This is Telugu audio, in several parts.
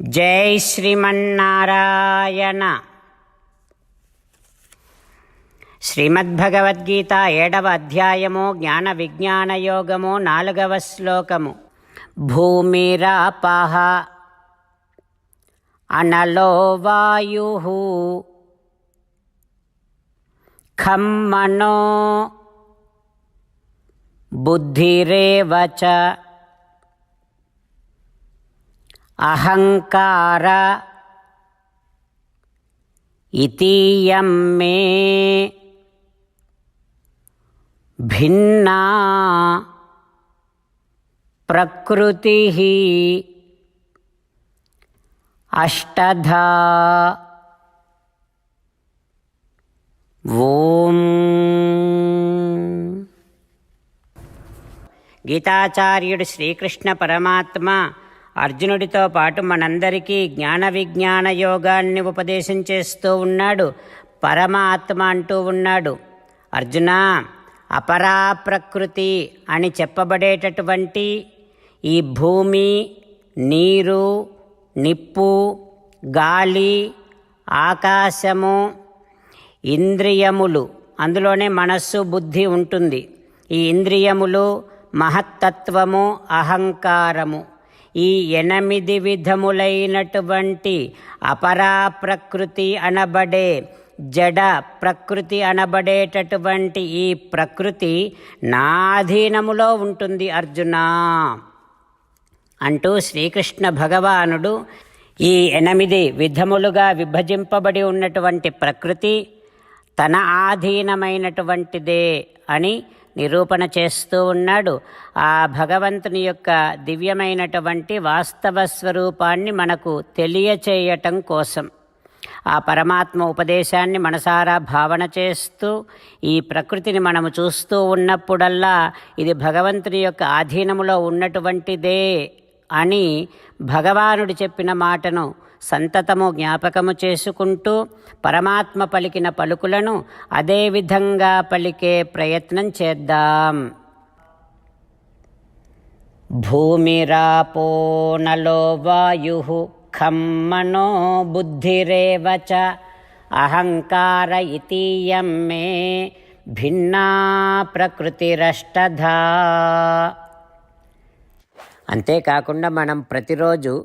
జై శ్రీమన్నారాయణ. శ్రీమద్భగవద్గీత ఏడవ అధ్యాయము జ్ఞాన విజ్ఞాన యోగము నాలుగవ శ్లోకము. భూమిరాపహ అనలో వాయు ఖమ్మనో బుద్ధిరేవచ అహంకార ఇతీయం మే భిన్నా ప్రకృతి అష్టధా ఓం. గీతాచార్యుడు శ్రీకృష్ణ పరమాత్మ అర్జునుడితో పాటు మనందరికీ జ్ఞాన విజ్ఞాన యోగాన్ని ఉపదేశం చేస్తూ ఉన్నాడు. పరమాత్మ అంటూ ఉన్నాడు. అర్జున అపరా ప్రకృతి అని చెప్పబడేటటువంటి ఈ భూమి నీరు నిప్పు గాలి ఆకాశము ఇంద్రియములు అందులోనే మనస్సు బుద్ధి ఉంటుంది. ఈ ఇంద్రియములు మహత్తత్వము అహంకారము. ఈ ఎనిమిది విధములైనటువంటి అపరా ప్రకృతి అనబడే జడ ప్రకృతి అనబడేటటువంటి ఈ ప్రకృతి నాధీనములో ఉంటుంది అర్జున. అంటూ శ్రీకృష్ణ భగవానుడు ఈ ఎనిమిది విధములుగా విభజింపబడి ఉన్నటువంటి ప్రకృతి తన ఆధీనమైనటువంటిదే అని నిరూపణ చేస్తూ ఉన్నాడు. ఆ భగవంతుని యొక్క దివ్యమైనటువంటి వాస్తవ స్వరూపాన్ని మనకు తెలియచేయటం కోసం. ఆ పరమాత్మ ఉపదేశాన్ని మనసారా భావన చేస్తూ ఈ ప్రకృతిని మనము చూస్తూ ఉన్నప్పుడల్లా ఇది భగవంతుని యొక్క ఆధీనములో ఉన్నటువంటిదే అని భగవానుడు చెప్పిన మాటను సంతతము జ్ఞాపకము చేసుకుంటూ పరమాత్మ పలికిన పలుకులను అదేవిధంగా పలికే ప్రయత్నం చేద్దాం. భూమిరాపో నలో వాయు ఖమ్మనో బుద్ధిరేవ చ అహంకార ఇతీయం మే భిన్నా ప్రకృతిరష్టధ. అంతేకాకుండా మనం ప్రతిరోజు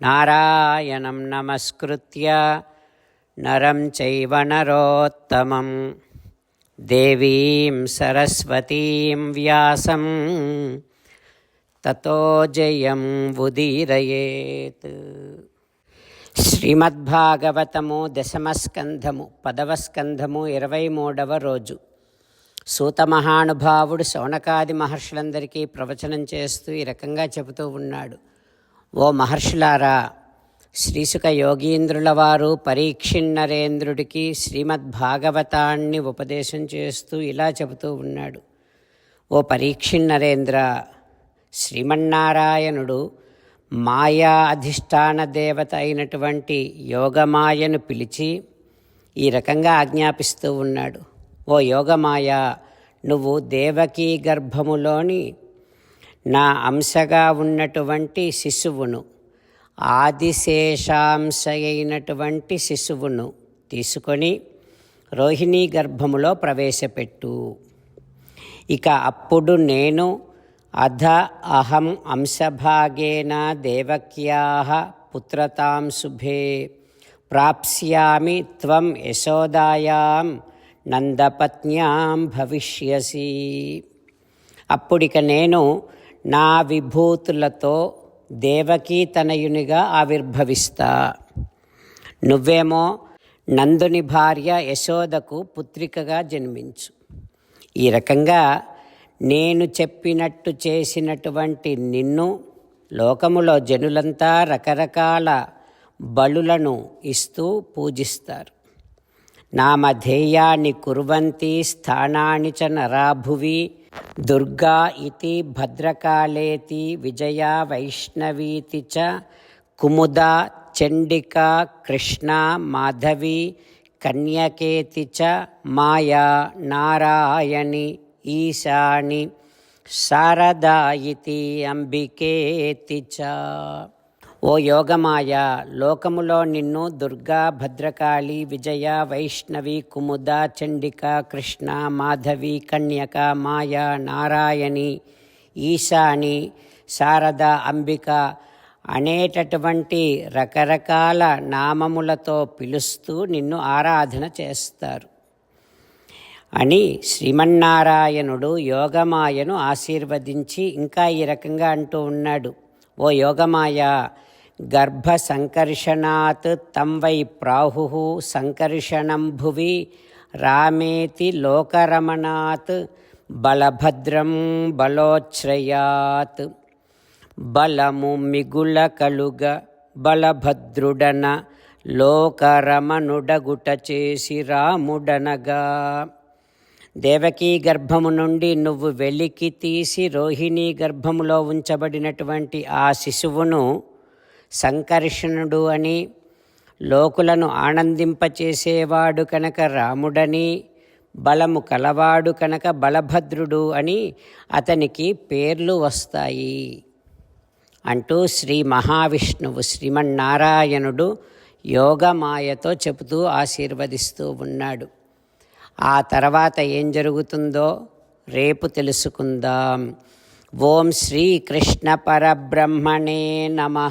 నారాయణం నమస్కృత్య నరం చైవ నరోత్తమం దేవీం సరస్వతీం వ్యాసం తతో జయం ఉదీరయేత్ శ్రీమద్భాగవతము దశమస్కంధము పదవ స్కంధము ఇరవై మూడవ రోజు సూత మహానుభావుడు శౌనకాది మహర్షులందరికీ ప్రవచనం చేస్తూ ఈ రకంగా చెబుతూ ఉన్నాడు. ఓ మహర్షులారా శ్రీసుక యోగీంద్రుల వారు పరీక్షిన్నరేంద్రుడికి శ్రీమద్భాగవతాన్ని ఉపదేశం చేస్తూ ఇలా చెబుతూ ఉన్నాడు. ఓ పరీక్షిన్నరేంద్ర శ్రీమన్నారాయణుడు మాయా అధిష్టాన దేవత అయినటువంటి యోగమాయను పిలిచి ఈ రకంగా ఆజ్ఞాపిస్తూ ఉన్నాడు. ఓ యోగమాయ నువ్వు దేవకీ గర్భములోని నా అంశగా ఉన్నటువంటి శిశువును ఆదిశేషాంశ అయినటువంటి శిశువును తీసుకొని రోహిణీ గర్భములో ప్రవేశపెట్టు. ఇక అప్పుడు నేను అధ అహం అంశభాగేన దేవక్యా పుత్రతాం శుభే ప్రాప్స్యామి త్వం యశోదాయాం నందపత్న్యాం భవిష్యసి. అప్పుడిక నేను నా విభూతులతో దేవకీ తనయునిగా ఆవిర్భవిస్తా. నువ్వేమో నందుని భార్య యశోదకు పుత్రికగా జన్మించు. ఈ రకంగా నేను చెప్పినట్టు చేసినటువంటి నిన్ను లోకములో జనులంతా రకరకాల బలులను ఇస్తూ పూజిస్తారు. నామధేయాన్ని కుర్వంతి స్థానాని చ నరాభువి దుర్గా ఇతి భద్రకాళేతి విజయ వైష్ణవీతి చ కుముద చండిక కృష్ణ మాధవి కన్యకేతి చ మాయా నారాయణి ఈశాని శారదా ఇతి అంబికేతి చ ఓ యోగమాయ లోకములో నిన్ను దుర్గా భద్రకాళి విజయ వైష్ణవి కుముద చండిక కృష్ణ మాధవి కన్యక మాయ నారాయణి ఈశాని శారద అంబిక అనేటటువంటి రకరకాల నామములతో పిలుస్తూ నిన్ను ఆరాధన చేస్తారు. అని శ్రీమన్నారాయణుడు యోగమాయను ఆశీర్వదించి ఇంకా ఈ రకంగా అంటూ ఉన్నాడు. ఓ యోగమాయ గర్భ సంకర్షణాత్ తం వై ప్రాహు సంకర్షణం భువి రామేతి లోకరమణాత్ బలభద్రం బలోచ్రయాత్ బలము మిగుల కలుగ బలభద్రుడన లోకరమణుడగుట చేసి రాముడనగా. దేవకీ గర్భము నుండి నువ్వు వెలికి తీసి రోహిణీ గర్భములో ఉంచబడినటువంటి ఆ శిశువును సంకర్షణుడు అని లోకులను ఆనందింపచేసేవాడు కనుక రాముడని బలము కలవాడు కనుక బలభద్రుడు అని అతనికి పేర్లు వస్తాయి. అంటూ శ్రీ మహావిష్ణువు శ్రీమన్నారాయణుడు యోగమాయతో చెబుతూ ఆశీర్వదిస్తూ ఉన్నాడు. ఆ తర్వాత ఏం జరుగుతుందో రేపు తెలుసుకుందాం. ఓం శ్రీకృష్ణ పరబ్రహ్మణే నమ.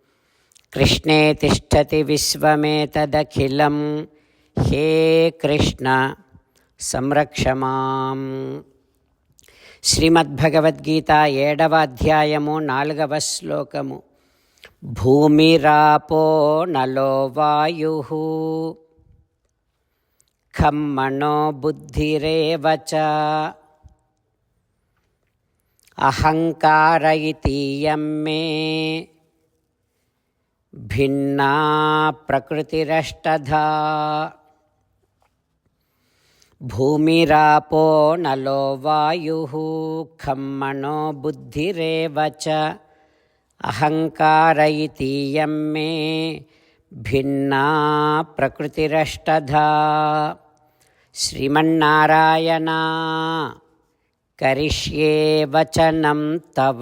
దాసోऽస్మ్యహం కృష్ణే తిష్టతి విశ్వమేతదఖిలం. హే కృష్ణ సంరక్షమాం శ్రీమద్భగవద్గీత ఏడవ అధ్యాయము నాలుగవ శ్లోకము. భూమిరాపో నలో వాయు. ఖమ్మణో బుద్ధిరేవ చ. అహంకార ఇతీయం మే భిన్నా ప్రకృతిరష్టధా. భూమిరాపో నలో వాయు ఖమ్మణో బుద్ధిరేవ చ. అహంకార ఇతీయం మే భిన్నా ప్రకృతిరష్టధా. శ్రీమన్నారాయణ కరిష్యే వచనం తవ.